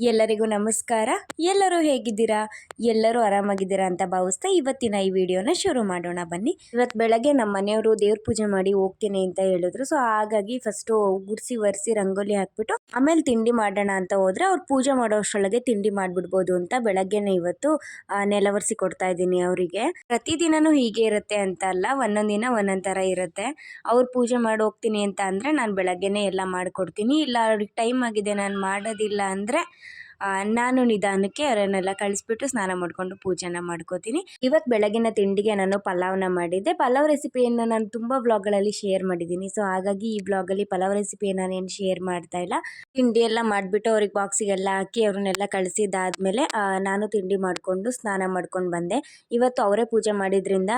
ಎಲ್ಲರಿಗೂ ನಮಸ್ಕಾರ. ಎಲ್ಲರೂ ಹೇಗಿದ್ದೀರಾ? ಎಲ್ಲರೂ ಆರಾಮಾಗಿದ್ದೀರಾ ಅಂತ ಭಾವಿಸ್ತಾ ಇವತ್ತಿನ ಈ ವಿಡಿಯೋನ ಶುರು ಮಾಡೋಣ. ಬನ್ನಿ. ಇವತ್ತು ಬೆಳಗ್ಗೆ ನಮ್ಮ ಮನೆಯವರು ದೇವ್ರ ಪೂಜೆ ಮಾಡಿ ಹೋಗ್ತೀನಿ ಅಂತ ಹೇಳಿದ್ರು. ಸೊ ಹಾಗಾಗಿ ಫಸ್ಟು ಗುಡಿಸಿ ಒರೆಸಿ ರಂಗೋಲಿ ಹಾಕ್ಬಿಟ್ಟು ಆಮೇಲೆ ತಿಂಡಿ ಮಾಡೋಣ ಅಂತ ಹೋದ್ರೆ ಅವ್ರು ಪೂಜೆ ಮಾಡೋ ಅಷ್ಟರೊಳಗೆ ತಿಂಡಿ ಮಾಡಿಬಿಡ್ಬೋದು ಅಂತ ಬೆಳಗ್ಗೆನೇ ಇವತ್ತು ಆ, ನೆಲ ಒರೆಸಿ ಕೊಡ್ತಾ ಇದ್ದೀನಿ ಅವರಿಗೆ. ಪ್ರತಿದಿನನೂ ಹೀಗೆ ಇರುತ್ತೆ ಅಂತ ಅಲ್ಲ ಒಂದೊಂದು ದಿನ ಒಂದೊಂದು ಥರ ಇರುತ್ತೆ. ಅವ್ರು ಪೂಜೆ ಮಾಡಿ ಹೋಗ್ತೀನಿ ಅಂತ ಅಂದರೆ ನಾನು ಬೆಳಗ್ಗೆನೇ ಎಲ್ಲ ಮಾಡಿಕೊಡ್ತೀನಿ. ಇಲ್ಲ ಅವ್ರಿಗೆ ಟೈಮ್ ಆಗಿದೆ ನಾನು ಮಾಡೋದಿಲ್ಲ ಅಂದರೆ ನಾನು ನಿಧಾನಕ್ಕೆ ಅವರನ್ನೆಲ್ಲ ಕಳಿಸ್ಬಿಟ್ಟು ಸ್ನಾನ ಮಾಡಿಕೊಂಡು ಪೂಜೆನ ಮಾಡ್ಕೋತೀನಿ. ಇವತ್ತು ಬೆಳಗಿನ ತಿಂಡಿಗೆ ನಾನು ಪಲಾವ್ನ ಮಾಡಿದ್ದೆ. ಪಲಾವ್ ರೆಸಿಪಿಯನ್ನು ನಾನು ತುಂಬ ವ್ಲಾಗ್ಗಳಲ್ಲಿ ಶೇರ್ ಮಾಡಿದ್ದೀನಿ. ಸೊ, ಹಾಗಾಗಿ ಈ ವ್ಲಾಗಲ್ಲಿ ಪಲಾವ್ ರೆಸಿಪಿ ನಾನೇನು ಶೇರ್ ಮಾಡ್ತಾ ಇಲ್ಲ. ತಿಂಡಿ ಎಲ್ಲ ಮಾಡಿಬಿಟ್ಟು ಅವ್ರಿಗೆ ಬಾಕ್ಸಿಗೆಲ್ಲ ಹಾಕಿ ಅವ್ರನ್ನೆಲ್ಲ ಕಳಿಸಿದಾದ್ಮೇಲೆ ನಾನು ತಿಂಡಿ ಮಾಡಿಕೊಂಡು ಸ್ನಾನ ಮಾಡ್ಕೊಂಡು ಬಂದೆ. ಇವತ್ತು ಅವರೇ ಪೂಜೆ ಮಾಡಿದ್ರಿಂದ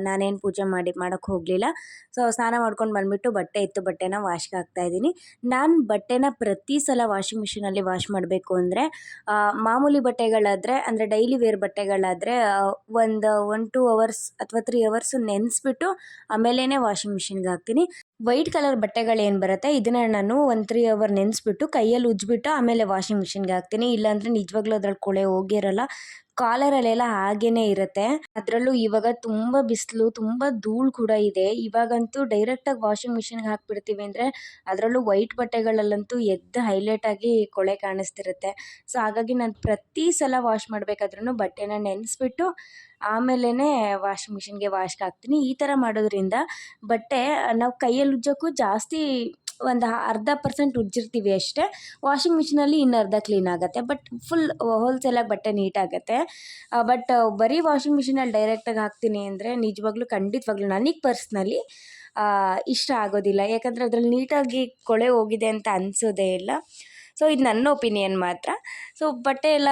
ನಾನೇನು ಪೂಜೆ ಮಾಡಿ ಮಾಡೋಕ್ಕೆ ಹೋಗಲಿಲ್ಲ. ಸೊ, ಸ್ನಾನ ಮಾಡ್ಕೊಂಡು ಬಂದುಬಿಟ್ಟು ಬಟ್ಟೆ ಇತ್ತು. ಬಟ್ಟೆನ ವಾಶ್ಗೆ ಹಾಕ್ತಾ ಇದ್ದೀನಿ. ನಾನು ಬಟ್ಟೆನ ಪ್ರತಿ ಸಲ ವಾಷಿಂಗ್ ಮಿಷಿನಲ್ಲಿ ವಾಶ್ ಮಾಡಬೇಕು ಅಂದರೆ ಮಾಮೂಲಿ ಬಟ್ಟೆಗಳಾದರೆ, ಅಂದರೆ ಡೈಲಿ ವೇರ್ ಬಟ್ಟೆಗಳಾದರೆ ಒಂದು ಒನ್ ಟೂ ಅವರ್ಸ್ ಅಥವಾ ತ್ರೀ ಅವರ್ಸು ನೆನೆಸ್ಬಿಟ್ಟು ಆಮೇಲೆ ವಾಷಿಂಗ್ ಮಿಷಿನ್ಗೆ ಹಾಕ್ತೀನಿ. ವೈಟ್ ಕಲರ್ ಬಟ್ಟೆಗಳೇನು ಬರುತ್ತೆ? ಇದನ್ನ ನಾನು ಒಂದು ತ್ರೀ ಅವರ್ ನೆನೆಸ್ಬಿಟ್ಟು ಕೈಯಲ್ಲಿ ಉಜ್ಜಿಬಿಟ್ಟು ಆಮೇಲೆ ವಾಷಿಂಗ್ ಮಿಷಿನ್ಗೆ ಹಾಕ್ತೀನಿ. ಇಲ್ಲಾಂದರೆ ನಿಜವಾಗ್ಲೂ ಅದ್ರಲ್ಲಿ ಕೊಳೆ ಹೋಗಿರಲ್ಲ ಕಾಲರಲ್ಲೆಲ್ಲ ಹಾಗೇನೆ ಇರುತ್ತೆ. ಅದರಲ್ಲೂ ಇವಾಗ ತುಂಬ ಬಿಸಿಲು, ತುಂಬ ಧೂಳು ಕೂಡ ಇದೆ. ಇವಾಗಂತೂ ಡೈರೆಕ್ಟಾಗಿ ವಾಷಿಂಗ್ ಮಿಷಿನ್ಗೆ ಹಾಕ್ಬಿಡ್ತೀವಿ ಅಂದರೆ ಅದರಲ್ಲೂ ವೈಟ್ ಬಟ್ಟೆಗಳಲ್ಲಂತೂ ಎದ್ದು ಹೈಲೈಟ್ ಆಗಿ ಕೊಳೆ ಕಾಣಿಸ್ತಿರುತ್ತೆ. ಸೊ ಹಾಗಾಗಿ ನಾನು ಪ್ರತಿ ಸಲ ವಾಶ್ ಮಾಡಬೇಕಾದ್ರೂ ಬಟ್ಟೆನ ನೆನೆಸ್ಬಿಟ್ಟು ಆಮೇಲೆ ವಾಷಿಂಗ್ ಮಿಷಿನ್ಗೆ ವಾಶ್ ಹಾಕ್ತೀನಿ. ಈ ಥರ ಮಾಡೋದ್ರಿಂದ ಬಟ್ಟೆ ನಾವು ಕೈಯಲ್ಲಿ ಉಜ್ಜೋಕ್ಕೂ ಜಾಸ್ತಿ ಒಂದು ಅರ್ಧ ಪರ್ಸೆಂಟ್ ಉಜ್ಜಿರ್ತೀವಿ ಅಷ್ಟೇ. ವಾಷಿಂಗ್ ಮಿಷಿನಲ್ಲಿ ಇನ್ನು ಅರ್ಧ ಕ್ಲೀನ್ ಆಗುತ್ತೆ. ಬಟ್ ಫುಲ್ ಹೋಲ್ಸೇಲಾಗಿ ಬಟ್ಟೆ ನೀಟಾಗುತ್ತೆ ಬಟ್ ಬರೀ ವಾಷಿಂಗ್ ಮಿಷಿನಲ್ಲಿ ಡೈರೆಕ್ಟಾಗಿ ಹಾಕ್ತೀನಿ ಅಂದರೆ ನಿಜವಾಗ್ಲೂ ಖಂಡಿತವಾಗ್ಲೂ ನನಗೆ ಪರ್ಸ್ನಲಿ ಇಷ್ಟ ಆಗೋದಿಲ್ಲ. ಯಾಕಂದರೆ ಅದ್ರಲ್ಲಿ ನೀಟಾಗಿ ಕೊಳೆ ಹೋಗಿದೆ ಅಂತ ಅನಿಸೋದೇ ಇಲ್ಲ. ಸೊ ಇದು ನನ್ನ ಒಪಿನಿಯನ್ ಮಾತ್ರ. ಸೊ ಬಟ್ಟೆ ಎಲ್ಲ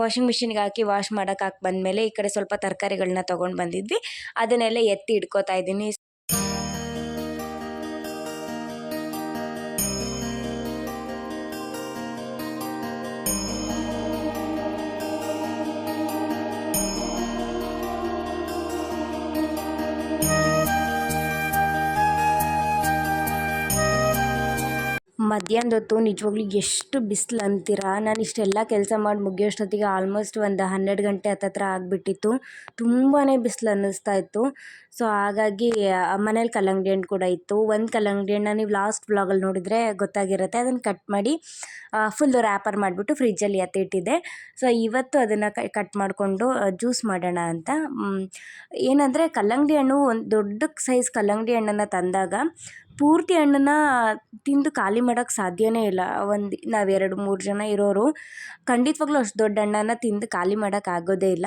ವಾಷಿಂಗ್ ಮಿಷಿನ್ಗೆ ಹಾಕಿ ವಾಶ್ ಮಾಡೋಕೆ ಹಾಕಿ ಬಂದಮೇಲೆ ಈ ಕಡೆ ಸ್ವಲ್ಪ ತರಕಾರಿಗಳನ್ನ ತೊಗೊಂಡು ಬಂದಿದ್ವಿ. ಅದನ್ನೆಲ್ಲ ಎತ್ತಿ ಇಟ್ಕೋತಾ ಇದ್ದೀನಿ. ಮಧ್ಯಾಹ್ನದ ಹೊತ್ತು ನಿಜವಾಗ್ಲೂ ಎಷ್ಟು ಬಿಸಿಲು ಅಂತೀರಾ? ನಾನು ಇಷ್ಟೆಲ್ಲ ಕೆಲಸ ಮಾಡಿ ಮುಗಿಯೋಷ್ಟೊತ್ತಿಗೆ ಆಲ್ಮೋಸ್ಟ್ ಒಂದು ಹನ್ನೆರಡು ಗಂಟೆ ಹತ್ತತ್ರ ಆಗಿಬಿಟ್ಟಿತ್ತು. ತುಂಬಾ ಬಿಸಿಲು ಅನ್ನಿಸ್ತಾ ಇತ್ತು. ಸೊ ಹಾಗಾಗಿ ಮನೇಲಿ ಕಲ್ಲಂಗಡಿ ಹಣ್ಣು ಕೂಡ ಇತ್ತು. ಒಂದು ಕಲ್ಲಂಗಡಿ ಹಣ್ಣು ನೀವು ಲಾಸ್ಟ್ ಬ್ಲಾಗಲ್ಲಿ ನೋಡಿದರೆ ಗೊತ್ತಾಗಿರುತ್ತೆ. ಅದನ್ನು ಕಟ್ ಮಾಡಿ ಫುಲ್ ರ್ಯಾಪರ್ ಮಾಡಿಬಿಟ್ಟು ಫ್ರಿಜ್ಜಲ್ಲಿ ಎತ್ತಿಟ್ಟಿದ್ದೆ ಸೊ ಇವತ್ತು ಅದನ್ನು ಕಟ್ ಮಾಡಿಕೊಂಡು ಜ್ಯೂಸ್ ಮಾಡೋಣ ಅಂತ. ಏನಂದರೆ ಕಲ್ಲಂಗಡಿ ಹಣ್ಣು ಒಂದು ದೊಡ್ಡ ಸೈಜ್ ಕಲ್ಲಂಗಡಿ ಹಣ್ಣನ್ನು ತಂದಾಗ ಪೂರ್ತಿ ಹಣ್ಣನ್ನ ತಿಂದು ಖಾಲಿ ಮಾಡೋಕ್ಕೆ ಸಾಧ್ಯವೇ ಇಲ್ಲ. ಒಂದು ನಾವು ಎರಡು ಮೂರು ಜನ ಇರೋರು ಖಂಡಿತವಾಗ್ಲೂ ಅಷ್ಟು ದೊಡ್ಡ ಹಣ್ಣನ್ನು ತಿಂದು ಖಾಲಿ ಮಾಡೋಕ್ಕೆ ಆಗೋದೇ ಇಲ್ಲ.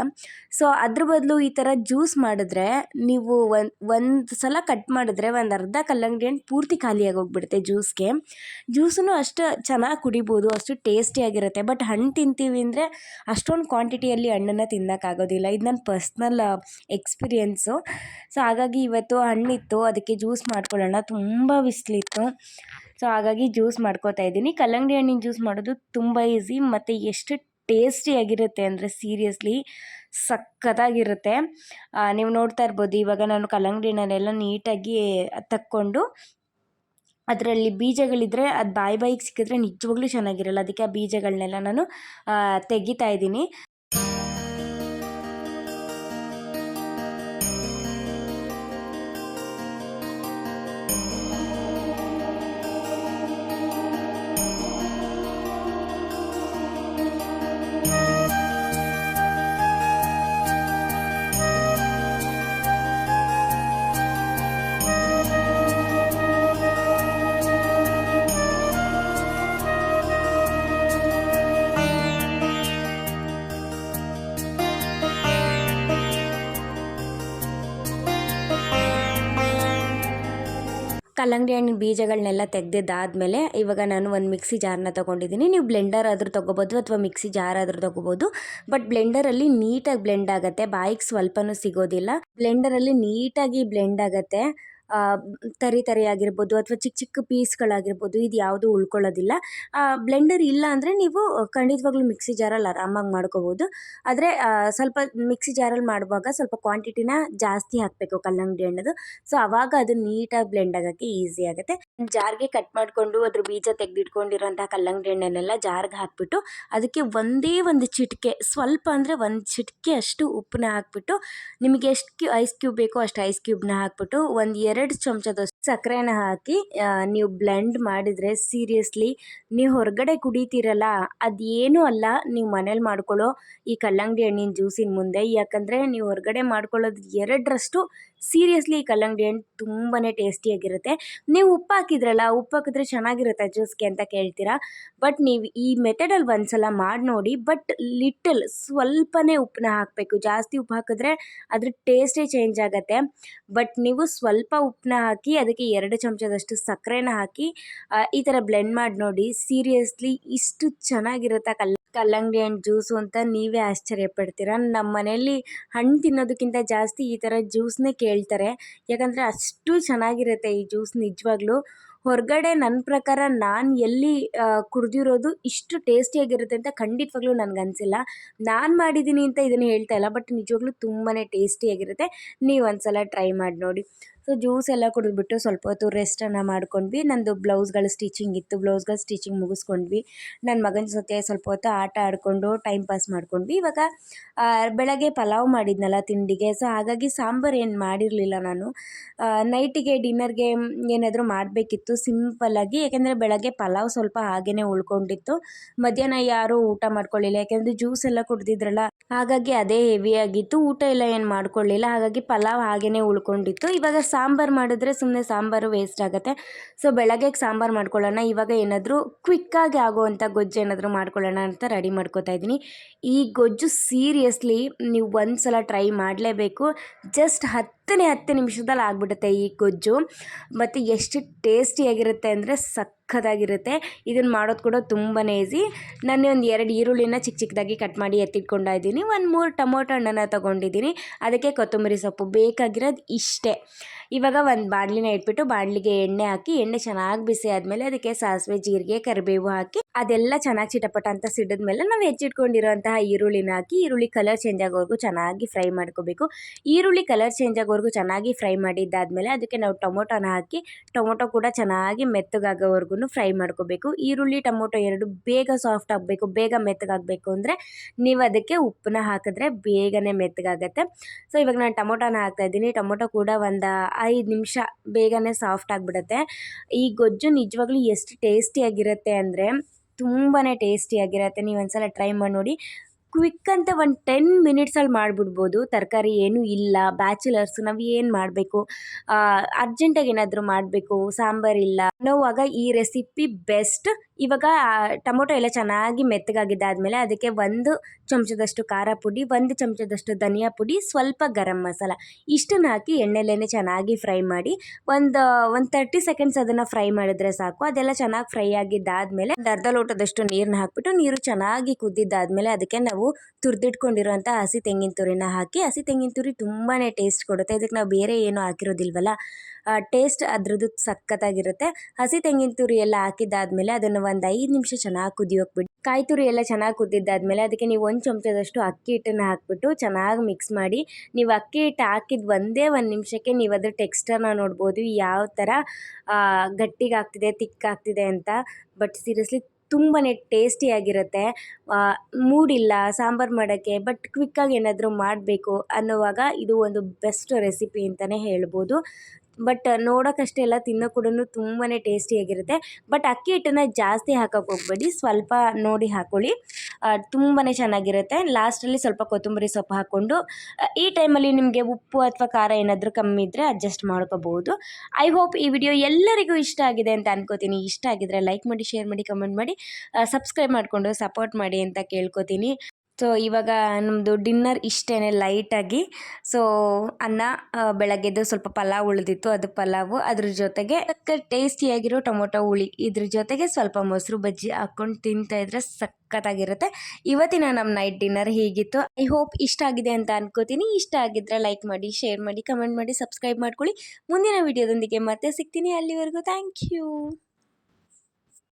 ಸೊ ಅದ್ರ ಬದಲು ಈ ಥರ ಜ್ಯೂಸ್ ಮಾಡಿದ್ರೆ ನೀವು ಒಂದು ಒಂದು ಸಲ ಕಟ್ ಮಾಡಿದ್ರೆ ಒಂದು ಅರ್ಧ ಕಲ್ಲಂಗಡಿ ಹಣ್ಣು ಪೂರ್ತಿ ಖಾಲಿಯಾಗಿ ಹೋಗ್ಬಿಡುತ್ತೆ ಜ್ಯೂಸ್ಗೆ. ಜ್ಯೂಸನ್ನು ಅಷ್ಟು ಚೆನ್ನಾಗಿ ಕುಡಿಬೋದು, ಅಷ್ಟು ಟೇಸ್ಟಿಯಾಗಿರುತ್ತೆ ಬಟ್ ಹಣ್ಣು ತಿಂತೀವಿ ಅಂದರೆ ಅಷ್ಟೊಂದು ಕ್ವಾಂಟಿಟಿಯಲ್ಲಿ ಹಣ್ಣನ್ನು ತಿನ್ನೋಕ್ಕಾಗೋದಿಲ್ಲ ಇದು ನನ್ನ ಪರ್ಸ್ನಲ್ ಎಕ್ಸ್ಪೀರಿಯೆನ್ಸು. ಸೊ ಹಾಗಾಗಿ ಇವತ್ತು ಹಣ್ಣಿತ್ತು, ಅದಕ್ಕೆ ಜ್ಯೂಸ್ ಮಾಡ್ಕೊಳ್ಳೋಣ. ತುಂಬ ಬಿಸಿಲಿತ್ತು. ಸೊ ಹಾಗಾಗಿ ಜ್ಯೂಸ್ ಮಾಡ್ಕೋತಾ ಇದ್ದೀನಿ. ಕಲ್ಲಂಗಡಿ ಹಣ್ಣಿನ ಜ್ಯೂಸ್ ಮಾಡೋದು ತುಂಬ ಈಸಿ ಮತ್ತು ಎಷ್ಟು ಟೇಸ್ಟಿಯಾಗಿರುತ್ತೆ ಅಂದರೆ ಸೀರಿಯಸ್ಲಿ ಸಕ್ಕತ್ತಾಗಿರುತ್ತೆ ನೀವು ನೋಡ್ತಾ ಇರ್ಬೋದು, ಇವಾಗ ನಾನು ಕಲ್ಲಂಗಡಿ ಹಣ್ಣನ್ನೆಲ್ಲ ನೀಟಾಗಿ ತಕ್ಕೊಂಡು ಅದರಲ್ಲಿ ಬೀಜಗಳಿದ್ದರೆ ಅದು ಬಾಯಿ ಬಾಯಿಗೆ ಸಿಕ್ಕಿದ್ರೆ ನಿಜವಾಗ್ಲೂ ಚೆನ್ನಾಗಿರಲ್ಲ. ಅದಕ್ಕೆ ಆ ಬೀಜಗಳನ್ನೆಲ್ಲ ನಾನು ತೆಗಿತಾ ಇದ್ದೀನಿ. ಕಲ್ಲಂಗಡಿ ಹಣ್ಣಿನ ಬೀಜಗಳನ್ನೆಲ್ಲ ತೆಗೆದಿದ್ದಾದಮೇಲೆ ಇವಾಗ ನಾನು ಒಂದು ಮಿಕ್ಸಿ ಜಾರನ್ನ ತೊಗೊಂಡಿದ್ದೀನಿ. ನೀವು ಬ್ಲೆಂಡರ್ ಆದರೂ ತೊಗೋಬೋದು ಅಥವಾ ಮಿಕ್ಸಿ ಜಾರ್ ಆದರೂ ತೊಗೋಬೋದು. ಬಟ್ ಬ್ಲೆಂಡರಲ್ಲಿ ನೀಟಾಗಿ ಬ್ಲೆಂಡ್ ಆಗುತ್ತೆ. ಬಾಯಿಗೆ ಸ್ವಲ್ಪನೂ ಸಿಗೋದಿಲ್ಲ. ಬ್ಲೆಂಡರಲ್ಲಿ ನೀಟಾಗಿ ಬ್ಲೆಂಡ್ ಆಗುತ್ತೆ. ತರಿ ತರಿ ಆಗಿರ್ಬೋದು ಅಥವಾ ಚಿಕ್ಕ ಚಿಕ್ಕ ಪೀಸ್ಗಳಾಗಿರ್ಬೋದು, ಇದು ಯಾವುದೂ ಉಳ್ಕೊಳ್ಳೋದಿಲ್ಲ. ಬ್ಲೆಂಡರ್ ಇಲ್ಲ ಅಂದರೆ ನೀವು ಖಂಡಿತವಾಗ್ಲೂ ಮಿಕ್ಸಿ ಜಾರಲ್ಲಿ ಆರಾಮಾಗಿ ಮಾಡ್ಕೋಬೋದು. ಆದರೆ ಸ್ವಲ್ಪ ಮಿಕ್ಸಿ ಜಾರಲ್ಲಿ ಮಾಡುವಾಗ ಸ್ವಲ್ಪ ಕ್ವಾಂಟಿಟಿನ ಜಾಸ್ತಿ ಹಾಕಬೇಕು ಕಲ್ಲಂಗಡಿ ಹಣ್ಣದು. ಸೊ ಆವಾಗ ಅದು ನೀಟಾಗಿ ಬ್ಲೆಂಡ್ ಆಗೋಕ್ಕೆ ಈಸಿ ಆಗುತ್ತೆ. ಜಾರ್ಗೆ ಕಟ್ ಮಾಡಿಕೊಂಡು ಅದ್ರ ಬೀಜ ತೆಗೆದಿಟ್ಕೊಂಡಿರೋಂಥ ಕಲ್ಲಂಗಡಿ ಹಣ್ಣನ್ನೆಲ್ಲ ಜಾರ್ಗೆ ಹಾಕಿಬಿಟ್ಟು ಅದಕ್ಕೆ ಒಂದೇ ಒಂದು ಚಿಟಿಕೆ, ಸ್ವಲ್ಪ ಅಂದರೆ ಒಂದು ಚಿಟಿಕೆ ಅಷ್ಟು ಉಪ್ಪನ್ನ ಹಾಕ್ಬಿಟ್ಟು ನಿಮಗೆ ಎಷ್ಟು ಐಸ್ ಕ್ಯೂಬ್ ಬೇಕೋ ಅಷ್ಟು ಐಸ್ ಕ್ಯೂಬ್ನ ಹಾಕ್ಬಿಟ್ಟು ಒಂದು ಎರಡು ಚಮಚದಷ್ಟು ಸಕ್ಕರೆನ ಹಾಕಿ ನೀವು ಬ್ಲೆಂಡ್ ಮಾಡಿದರೆ ಸೀರಿಯಸ್ಲಿ ನೀವು ಹೊರಗಡೆ ಕುಡಿತೀರಲ್ಲ, ಅದೇನೂ ಅಲ್ಲ, ನೀವು ಮನೇಲಿ ಮಾಡ್ಕೊಳ್ಳೋ ಈ ಕಲ್ಲಂಗಡಿ ಹಣ್ಣಿನ ಜ್ಯೂಸಿನ ಮುಂದೆ. ಯಾಕಂದರೆ ನೀವು ಹೊರಗಡೆ ಮಾಡ್ಕೊಳ್ಳೋದು ಎರಡರಷ್ಟು ಸೀರಿಯಸ್ಲಿ ಈ ಕಲ್ಲಂಗಡಿ ಹಣ್ಣು ತುಂಬಾ ಟೇಸ್ಟಿಯಾಗಿರುತ್ತೆ. ನೀವು ಉಪ್ಪು ಹಾಕಿದ್ರಲ್ಲ, ಉಪ್ಪು ಹಾಕಿದ್ರೆ ಚೆನ್ನಾಗಿರುತ್ತೆ ಜ್ಯೂಸ್ಗೆ ಅಂತ ಕೇಳ್ತೀರಾ. ಬಟ್ ನೀವು ಈ ಮೆಥಡಲ್ಲಿ ಒಂದು ಸಲ ಮಾಡಿ ನೋಡಿ ಬಟ್ ಲಿಟಲ್ ಸ್ವಲ್ಪನೇ ಉಪ್ಪನ್ನ ಹಾಕಬೇಕು. ಜಾಸ್ತಿ ಉಪ್ಪು ಹಾಕಿದ್ರೆ ಅದ್ರ ಟೇಸ್ಟೇ ಚೇಂಜ್ ಆಗುತ್ತೆ. ಬಟ್ ನೀವು ಸ್ವಲ್ಪ ಉಪ್ಪನ್ನ ಹಾಕಿ ಅದಕ್ಕೆ ಎರಡು ಚಮಚದಷ್ಟು ಸಕ್ಕರೆನ ಹಾಕಿ ಈ ಥರ ಬ್ಲೆಂಡ್ ಮಾಡಿ ನೋಡಿ. ಸೀರಿಯಸ್ಲಿ ಇಷ್ಟು ಚೆನ್ನಾಗಿರುತ್ತೆ ಕಲ್ಲ ಕಲ್ಲಂಗಡಿ ಹಣ್ಣು ಜ್ಯೂಸು ಅಂತ ನೀವೇ ಆಶ್ಚರ್ಯ ಪಡ್ತೀರ ನಮ್ಮ ಮನೆಯಲ್ಲಿ ಹಣ್ಣು ತಿನ್ನೋದಕ್ಕಿಂತ ಜಾಸ್ತಿ ಈ ಥರ ಜ್ಯೂಸ್ನೇ ಕೇಳ್ತಾರೆ. ಯಾಕಂದರೆ ಅಷ್ಟು ಚೆನ್ನಾಗಿರುತ್ತೆ ಈ ಜ್ಯೂಸ್ ನಿಜವಾಗ್ಲೂ. ಹೊರಗಡೆ ನನ್ನ ಪ್ರಕಾರ ನಾನು ಎಲ್ಲಿ ಕುಡಿದಿರೋದು ಇಷ್ಟು ಟೇಸ್ಟಿಯಾಗಿರುತ್ತೆ ಅಂತ ಖಂಡಿತವಾಗ್ಲೂ ನನಗನ್ಸಿಲ್ಲ ನಾನು ಮಾಡಿದ್ದೀನಿ ಅಂತ ಇದನ್ನು ಹೇಳ್ತಾ ಇಲ್ಲ ಬಟ್ ನಿಜವಾಗ್ಲೂ ತುಂಬಾ ಟೇಸ್ಟಿಯಾಗಿರುತ್ತೆ ನೀವು ಒಂದು ಸಲ ಟ್ರೈ ಮಾಡಿ ನೋಡಿ. ಸೊ ಜ್ಯೂಸ್ ಎಲ್ಲ ಕುಡಿದ್ಬಿಟ್ಟು ಸ್ವಲ್ಪ ಹೊತ್ತು ರೆಸ್ಟನ್ನು ಮಾಡ್ಕೊಂಡ್ವಿ. ನಂದು ಬ್ಲೌಸ್ಗಳು ಸ್ಟಿಚಿಂಗ್ ಇತ್ತು. ಬ್ಲೌಸ್ಗಳು ಸ್ಟಿಚಿಂಗ್ ಮುಗಿಸ್ಕೊಂಡ್ವಿ. ನನ್ನ ಮಗನ ಜೊತೆ ಸ್ವಲ್ಪ ಹೊತ್ತು ಆಟ ಆಡಿಕೊಂಡು ಟೈಮ್ ಪಾಸ್ ಮಾಡ್ಕೊಂಡ್ವಿ. ಇವಾಗ ಬೆಳಗ್ಗೆ ಪಲಾವ್ ಮಾಡಿದ್ನಲ್ಲ ತಿಂಡಿಗೆ. ಸೊ ಹಾಗಾಗಿ ಸಾಂಬಾರು ಏನು ಮಾಡಿರಲಿಲ್ಲ ನಾನು. ನೈಟಿಗೆ ಡಿನ್ನರ್ಗೆ ಏನಾದರೂ ಮಾಡಬೇಕಿತ್ತು ಸಿಂಪಲ್ಲಾಗಿ ಯಾಕೆಂದರೆ ಬೆಳಗ್ಗೆ ಪಲಾವ್ ಸ್ವಲ್ಪ ಹಾಗೇ ಉಳ್ಕೊಂಡಿತ್ತು. ಮಧ್ಯಾಹ್ನ ಯಾರೂ ಊಟ ಮಾಡ್ಕೊಳ್ಳಿಲ್ಲ. ಯಾಕೆಂದರೆ ಜ್ಯೂಸ್ ಎಲ್ಲ ಕುಡ್ದಿದ್ರಲ್ಲ. ಹಾಗಾಗಿ ಅದೇ ಹೆವಿಯಾಗಿತ್ತು ಊಟ ಎಲ್ಲ ಏನು ಮಾಡ್ಕೊಳ್ಳಿಲ್ಲ. ಹಾಗಾಗಿ ಪಲಾವ್ ಹಾಗೇ ಉಳ್ಕೊಂಡಿತ್ತು. ಇವಾಗ ಸಾಂಬಾರು ಮಾಡಿದ್ರೆ ಸುಮ್ಮನೆ ಸಾಂಬಾರು ವೇಸ್ಟ್ ಆಗುತ್ತೆ. ಸೊ ಬೆಳಗ್ಗೆಗೆ ಸಾಂಬಾರು ಮಾಡ್ಕೊಳ್ಳೋಣ, ಇವಾಗ ಏನಾದರೂ ಕ್ವಿಕ್ಕಾಗಿ ಆಗುವಂಥ ಗೊಜ್ಜು ಏನಾದರೂ ಮಾಡ್ಕೊಳ್ಳೋಣ ಅಂತ ರೆಡಿ ಮಾಡ್ಕೋತಾ ಇದ್ದೀನಿ. ಈ ಗೊಜ್ಜು ಸೀರಿಯಸ್ಲಿ ನೀವು ಒಂದು ಸಲ ಟ್ರೈ ಮಾಡಲೇಬೇಕು ಜಸ್ಟ್ ಹತ್ತನೇ ಹತ್ತು ನಿಮಿಷದಲ್ಲಿ ಆಗಿಬಿಡುತ್ತೆ ಈ ಗೊಜ್ಜು. ಮತ್ತು ಎಷ್ಟು ಟೇಸ್ಟಿಯಾಗಿರುತ್ತೆ ಅಂದರೆ ಸಖತ್ತಾಗಿರುತ್ತೆ. ಇದನ್ನು ಮಾಡೋದು ಕೂಡ ತುಂಬಾ ಈಸಿ ನಾನು ಒಂದು ಎರಡು ಈರುಳ್ಳಿನ ಚಿಕ್ಕ ಚಿಕ್ಕದಾಗಿ ಕಟ್ ಮಾಡಿ ಎತ್ತಿಟ್ಕೊಂಡಿದ್ದೀನಿ ಒಂದು ಮೂರು ಟೊಮೊಟೊ ಹಣ್ಣನ್ನು ತೊಗೊಂಡಿದ್ದೀನಿ. ಅದಕ್ಕೆ ಕೊತ್ತಂಬರಿ ಸೊಪ್ಪು ಬೇಕಾಗಿರೋದು ಇಷ್ಟೇ. ಇವಾಗ ಒಂದು ಬಾಣಲಿನ ಇಟ್ಬಿಟ್ಟು ಬಾಣಲಿಗೆ ಎಣ್ಣೆ ಹಾಕಿ, ಎಣ್ಣೆ ಚೆನ್ನಾಗಿ ಬಿಸಿ ಆದಮೇಲೆ ಅದಕ್ಕೆ ಸಾಸಿವೆ, ಜೀರಿಗೆ, ಕರಿಬೇವು ಹಾಕಿ ಅದೆಲ್ಲ ಚೆನ್ನಾಗಿ ಚಿಟಪಟ ಅಂತ ಸಿಡಿದ್ಮೇಲೆ ನಾವು ಹೆಚ್ಚಿಟ್ಕೊಂಡಿರೋಂತಹ ಈರುಳ್ಳಿನ ಹಾಕಿ, ಈರುಳ್ಳಿ ಕಲರ್ ಚೇಂಜ್ ಆಗೋವರೆಗೂ ಚೆನ್ನಾಗಿ ಫ್ರೈ ಮಾಡ್ಕೋಬೇಕು. ಈರುಳ್ಳಿ ಕಲರ್ ಚೇಂಜ್ ಆಗೋವರೆಗೂ ಚೆನ್ನಾಗಿ ಫ್ರೈ ಮಾಡಿದ್ದಾದಮೇಲೆ ಅದಕ್ಕೆ ನಾವು ಟೊಮೊಟೊನ ಹಾಕಿ, ಟೊಮೊಟೊ ಕೂಡ ಚೆನ್ನಾಗಿ ಮೆತ್ತಗಾಗೋವರೆಗೂ ಫ್ರೈ ಮಾಡ್ಕೋಬೇಕು. ಈರುಳ್ಳಿ, ಟೊಮೊಟೊ ಎರಡು ಬೇಗ ಸಾಫ್ಟ್ ಆಗಬೇಕು, ಬೇಗ ಮೆತ್ತಗಾಗಬೇಕು ಅಂದರೆ ನೀವು ಅದಕ್ಕೆ ಉಪ್ಪನ್ನ ಹಾಕಿದ್ರೆ ಬೇಗನೆ ಮೆತ್ತಗಾಗತ್ತೆ. ಸೊ ಇವಾಗ ನಾನು ಟೊಮೊಟೊನ ಹಾಕ್ತಾಯಿದ್ದೀನಿ ಟೊಮೊಟೊ ಕೂಡ ಒಂದು ಐದು ನಿಮಿಷ ಬೇಗನೆ ಸಾಫ್ಟ್ ಆಗಿಬಿಡುತ್ತೆ. ಈ ಗೊಜ್ಜು ನಿಜವಾಗ್ಲೂ ಎಷ್ಟು ಟೇಸ್ಟಿಯಾಗಿರುತ್ತೆ ಅಂದರೆ ತುಂಬಾ ಟೇಸ್ಟಿಯಾಗಿರುತ್ತೆ ನೀವು ಒಂದ್ಸಲ ಟ್ರೈ ಮಾಡಿ ನೋಡಿ. ಕ್ವಿಕ್ ಅಂತ ಒಂದು ಟೆನ್ ಮಿನಿಟ್ಸಲ್ಲಿ ಮಾಡಿಬಿಡ್ಬೋದು. ತರಕಾರಿ ಏನೂ ಇಲ್ಲ. ಬ್ಯಾಚುಲರ್ಸ್ ನಾವು ಏನು ಮಾಡಬೇಕು? ಅರ್ಜೆಂಟಾಗಿ ಏನಾದರೂ ಮಾಡಬೇಕು? ಸಾಂಬಾರಿಲ್ಲ ಅನ್ನೋವಾಗ ಈ ರೆಸಿಪಿ ಬೆಸ್ಟ್ ಇವಾಗ ಟೊಮೊಟೊ ಎಲ್ಲ ಚೆನ್ನಾಗಿ ಮೆತ್ತಗಾಗಿದ್ದಾದಮೇಲೆ ಅದಕ್ಕೆ ಒಂದು ಚಮಚದಷ್ಟು ಖಾರ ಪುಡಿ, ಒಂದು ಚಮಚದಷ್ಟು ಧನಿಯಾ ಪುಡಿ, ಸ್ವಲ್ಪ ಗರಂ ಮಸಾಲ. ಇಷ್ಟನ್ನು ಹಾಕಿ ಎಣ್ಣೆಲೇನೆ ಚೆನ್ನಾಗಿ ಫ್ರೈ ಮಾಡಿ, ಒಂದು ಒಂದು ತರ್ಟಿ ಸೆಕೆಂಡ್ಸ್ ಅದನ್ನು ಫ್ರೈ ಮಾಡಿದ್ರೆ ಸಾಕು. ಅದೆಲ್ಲ ಚೆನ್ನಾಗಿ ಫ್ರೈ ಆಗಿದ್ದಾದಮೇಲೆ ಒಂದು ಅರ್ಧ ಲೋಟದಷ್ಟು ನೀರನ್ನ ಹಾಕ್ಬಿಟ್ಟು ನೀರು ಚೆನ್ನಾಗಿ ಕುದ್ದಿದ್ದಾದಮೇಲೆ ಅದಕ್ಕೆ ನಾವು ತುರಿದಿಟ್ಕೊಂಡಿರುವಂಥ ಹಸಿ ತೆಂಗಿನ ತುರಿನ ಹಾಕಿ, ಹಸಿ ತೆಂಗಿನ ತುರಿ ತುಂಬಾ ಟೇಸ್ಟ್ ಕೊಡುತ್ತೆ. ಇದಕ್ಕೆ ನಾವು ಬೇರೆ ಏನು ಹಾಕಿರೋದಿಲ್ವಲ್ಲ? ಟೇಸ್ಟ್ ಅದ್ರದ್ದು ಸಖತ್ತಾಗಿರುತ್ತೆ. ಹಸಿ ತೆಂಗಿನ ತುರಿ ಎಲ್ಲ ಹಾಕಿದ್ದಾದ್ಮೇಲೆ ಅದನ್ನು ಒಂದು ಐದು ನಿಮಿಷ ಚೆನ್ನಾಗಿ ಕುದಿಯೋಕೆ ಬಿಡಿ ಕಾಯಿ ತುರಿ ಎಲ್ಲ ಚೆನ್ನಾಗಿ ಕುದ್ದಿದ್ದಾದ್ಮೇಲೆ ಅದಕ್ಕೆ ನೀವು ಒಂದು ಚಮಚದಷ್ಟು ಅಕ್ಕಿ ಹಿಟ್ಟನ್ನು ಹಾಕ್ಬಿಟ್ಟು ಚೆನ್ನಾಗಿ ಮಿಕ್ಸ್ ಮಾಡಿ, ನೀವು ಅಕ್ಕಿ ಹಿಟ್ಟು ಹಾಕಿದ ಒಂದೇ ಒಂದು ನಿಮಿಷಕ್ಕೆ ನೀವು ಅದ್ರ ಟೆಕ್ಸ್ಟರ್ನ ನೋಡ್ಬೋದು. ಯಾವ ಥರ ಗಟ್ಟಿಗಾಗ್ತಿದೆ, ತಿಕ್ಕಾಗ್ತಿದೆ ಅಂತ. ಬಟ್ ಸೀರಿಯಸ್ಲಿ ತುಂಬಾ ಟೇಸ್ಟಿಯಾಗಿರುತ್ತೆ ಮೂಡಿಲ್ಲ, ಸಾಂಬಾರು ಮಾಡೋಕ್ಕೆ ಬಟ್ ಕ್ವಿಕ್ಕಾಗಿ ಏನಾದರೂ ಮಾಡಬೇಕು ಅನ್ನುವಾಗ ಇದು ಒಂದು ಬೆಸ್ಟ್ ರೆಸಿಪಿ ಅಂತಲೇ ಹೇಳ್ಬೋದು. ಬಟ್ ನೋಡೋಕ್ಕಷ್ಟೇ ಅಲ್ಲ ತಿನ್ನೋ ಕೂಡ ತುಂಬಾ ಟೇಸ್ಟಿಯಾಗಿರುತ್ತೆ ಬಟ್ ಅಕ್ಕಿ ಹಿಟ್ಟನ್ನ ಜಾಸ್ತಿ ಹಾಕೋಕೆ ಹೋಗ್ಬೇಡಿ, ಸ್ವಲ್ಪ ನೋಡಿ ಹಾಕ್ಕೊಳ್ಳಿ ತುಂಬಾ ಚೆನ್ನಾಗಿರುತ್ತೆ. ಲಾಸ್ಟಲ್ಲಿ ಸ್ವಲ್ಪ ಕೊತ್ತಂಬರಿ ಸೊಪ್ಪು ಹಾಕ್ಕೊಂಡು ಈ ಟೈಮಲ್ಲಿ ನಿಮಗೆ ಉಪ್ಪು ಅಥವಾ ಖಾರ ಏನಾದರೂ ಕಮ್ಮಿ ಇದ್ದರೆ ಅಡ್ಜಸ್ಟ್ ಮಾಡ್ಕೋಬಹುದು. ಐ ಹೋಪ್ ಈ ವಿಡಿಯೋ ಎಲ್ಲರಿಗೂ ಇಷ್ಟ ಆಗಿದೆ ಅಂತ ಅನ್ಕೋತೀನಿ. ಇಷ್ಟ ಆಗಿದ್ರೆ ಲೈಕ್ ಮಾಡಿ, ಶೇರ್ ಮಾಡಿ, ಕಮೆಂಟ್ ಮಾಡಿ ಸಬ್ಸ್ಕ್ರೈಬ್ ಮಾಡಿಕೊಂಡು ಸಪೋರ್ಟ್ ಮಾಡಿ ಅಂತ ಕೇಳ್ಕೊತೀನಿ. ಸೊ ಇವಾಗ ನಮ್ಮದು ಡಿನ್ನರ್ ಇಷ್ಟೇ ಲೈಟಾಗಿ ಸೊ ಅನ್ನ ಬೆಳಗ್ಗೆದ್ದು ಸ್ವಲ್ಪ ಪಲಾವ್ ಉಳಿದಿತ್ತು, ಅದು ಪಲಾವು. ಅದ್ರ ಜೊತೆಗೆ ಟೇಸ್ಟಿಯಾಗಿರೋ ಟೊಮೊಟೊ ಹುಳಿ. ಇದ್ರ ಜೊತೆಗೆ ಸ್ವಲ್ಪ ಮೊಸರು ಬಜ್ಜಿ ಹಾಕ್ಕೊಂಡು ತಿಂತಾ ಇದ್ರೆ ಸಖತ್ತಾಗಿರುತ್ತೆ ಇವತ್ತಿನ ನಮ್ಮ ನೈಟ್ ಡಿನ್ನರ್ ಹೀಗಿತ್ತು. ಐ ಹೋಪ್ ಇಷ್ಟ ಆಗಿದೆ ಅಂತ ಅನ್ಕೋತೀನಿ. ಇಷ್ಟ ಆಗಿದ್ರೆ ಲೈಕ್ ಮಾಡಿ ಶೇರ್ ಮಾಡಿ ಕಮೆಂಟ್ ಮಾಡಿ ಸಬ್ಸ್ಕ್ರೈಬ್ ಮಾಡ್ಕೊಳ್ಳಿ. ಮುಂದಿನ ವಿಡಿಯೋದೊಂದಿಗೆ ಮತ್ತೆ ಸಿಗ್ತೀನಿ. ಅಲ್ಲಿವರೆಗೂ ಥ್ಯಾಂಕ್ ಯು